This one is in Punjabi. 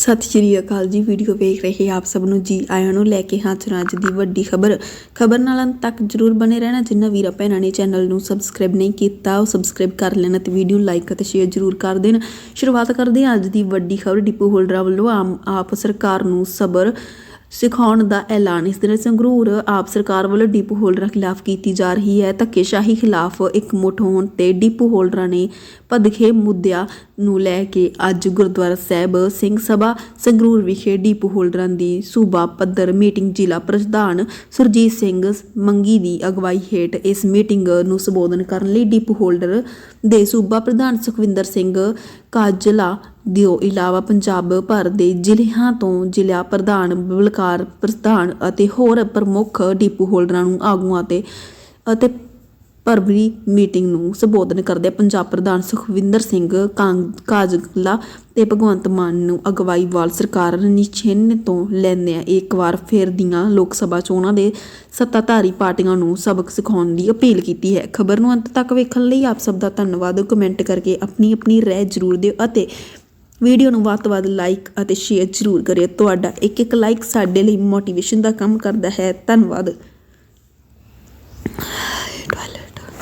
ਸਤਿ ਸ਼੍ਰੀ ਅਕਾਲ ਜੀ, ਵੀਡੀਓ ਵੇਖ ਰਹੇ ਆਪ ਸਭ ਨੂੰ ਜੀ ਆਇਆਂ ਨੂੰ ਲੈ ਕੇ ਹਾਜ਼ਰ ਹਾਂ ਅੱਜ ਦੀ ਵੱਡੀ ਖਬਰ। ਖਬਰ ਨਾਲ ਅੰਤ ਤੱਕ ਜਰੂਰ ਬਨੇ ਰਹਿਣਾ ਜਿਨ੍ਹਾਂ ਵੀਰਾਂ ਭੈਣਾਂ ਨੇ ਚੈਨਲ ਨੂੰ ਸਬਸਕ੍ਰਾਈਬ ਨਹੀਂ ਕੀਤਾ, ਉਹ ਸਬਸਕ੍ਰਾਈਬ ਕਰ ਲੈਣ ਤੇ ਵੀਡੀਓ ਲਾਈਕ ਅਤੇ ਸ਼ੇਅਰ ਜਰੂਰ ਕਰ ਦੇਣ। ਸ਼ੁਰੂਆਤ ਕਰਦੇ ਹਾਂ ਅੱਜ ਦੀ ਵੱਡੀ ਖਬਰ, ਡਿਪੂ ਹੋਲਡਰਾਂ ਵੱਲੋਂ ਆਮ, ਆਪ ਸਰਕਾਰ ਨੂੰ ਸਬਰ ਸਿਖਾਉਣ ਦਾ ਐਲਾਨ ਇਸ ਦਿਨ ਸੰਗਰੂਰ ਆਪ ਸਰਕਾਰ ਵੱਲੋਂ ਡਿਪੂ ਹੋਲਡਰਾਂ ਖਿਲਾਫ ਕੀਤੀ ਜਾ ਰਹੀ ਹੈ। ਧੱਕੇਸ਼ਾਹੀ ਖਿਲਾਫ ਇੱਕ ਮੁੱਠ ਹੋਣ ਤੇ ਡਿਪੂ ਹੋਲਡਰਾਂ ਨੇ ਪਦਖੇ ਮੁੱਦਿਆਂ ਨੂੰ ਲੈ ਕੇ ਅੱਜ ਗੁਰਦੁਆਰਾ ਸਾਹਿਬ ਸਿੰਘ ਸਭਾ ਸੰਗਰੂਰ ਵਿਖੇ ਡਿਪੂ ਹੋਲਡਰਾਂ ਦੀ ਸੂਬਾ ਪੱਧਰ ਮੀਟਿੰਗ ਜ਼ਿਲ੍ਹਾ ਪ੍ਰਧਾਨ ਸੁਰਜੀਤ ਸਿੰਘ ਮੰਗੀ ਦੀ ਅਗਵਾਈ ਹੇਠ ਇਸ ਮੀਟਿੰਗ ਨੂੰ ਸੰਬੋਧਨ ਕਰਨ ਲਈ ਡਿਪੂ ਹੋਲਡਰ ਦੇ ਸੂਬਾ ਪ੍ਰਧਾਨ ਸੁਖਵਿੰਦਰ ਸਿੰਘ ਕਾਜਲਾ ਦਿਓ ਇਲਾਵਾ ਪੰਜਾਬ ਭਰ ਦੇ ਜ਼ਿਲ੍ਹਿਆਂ ਤੋਂ ਜ਼ਿਲ੍ਹਾ ਪ੍ਰਧਾਨ, ਬਲਕਾਰ ਪ੍ਰਧਾਨ ਅਤੇ ਹੋਰ ਪ੍ਰਮੁੱਖ ਡਿਪੂ ਹੋਲਡਰਾਂ ਨੂੰ ਆਗੂਆਂ ਤੇ ਅਤੇ ਭਰਵਰੀ ਮੀਟਿੰਗ ਨੂੰ ਸੰਬੋਧਨ ਕਰਦੇ ਪੰਜਾਬ ਪ੍ਰਧਾਨ ਸੁਖਵਿੰਦਰ ਸਿੰਘ ਕਾਂ- ਕਾਜਲਾ ਤੇ ਭਗਵੰਤ ਮਾਨ ਨੂੰ ਅਗਵਾਈ ਵਾਲ ਸਰਕਾਰ ਨਿਸ਼ਚਿੰਨ ਤੋਂ ਲੈਂਦਿਆਂ ਇੱਕ ਵਾਰ ਫੇਰ ਦੀਆਂ ਲੋਕ ਸਭਾ ਚੋਣਾਂ ਦੇ ਸੱਤਾਧਾਰੀ ਪਾਰਟੀਆਂ ਨੂੰ ਸਬਕ ਸਿਖਾਉਣ ਦੀ ਅਪੀਲ ਕੀਤੀ ਹੈ। ਖਬਰ ਨੂੰ ਅੰਤ ਤੱਕ ਵੇਖਣ ਲਈ ਆਪ ਸਭ ਦਾ ਧੰਨਵਾਦ। ਕਮੈਂਟ ਕਰਕੇ ਆਪਣੀ ਆਪਣੀ ਰਾਏ ਜ਼ਰੂਰ ਦਿਓ ਅਤੇ ਵੀਡੀਓ ਨੂੰ ਵੱਧ ਤੋਂ ਵੱਧ ਲਾਈਕ ਅਤੇ ਸ਼ੇਅਰ ਜ਼ਰੂਰ ਕਰਿਓ। ਤੁਹਾਡਾ ਇੱਕ ਇੱਕ ਲਾਈਕ ਸਾਡੇ ਲਈ ਮੋਟੀਵੇਸ਼ਨ ਦਾ ਕੰਮ ਕਰਦਾ ਹੈ। ਧੰਨਵਾਦ।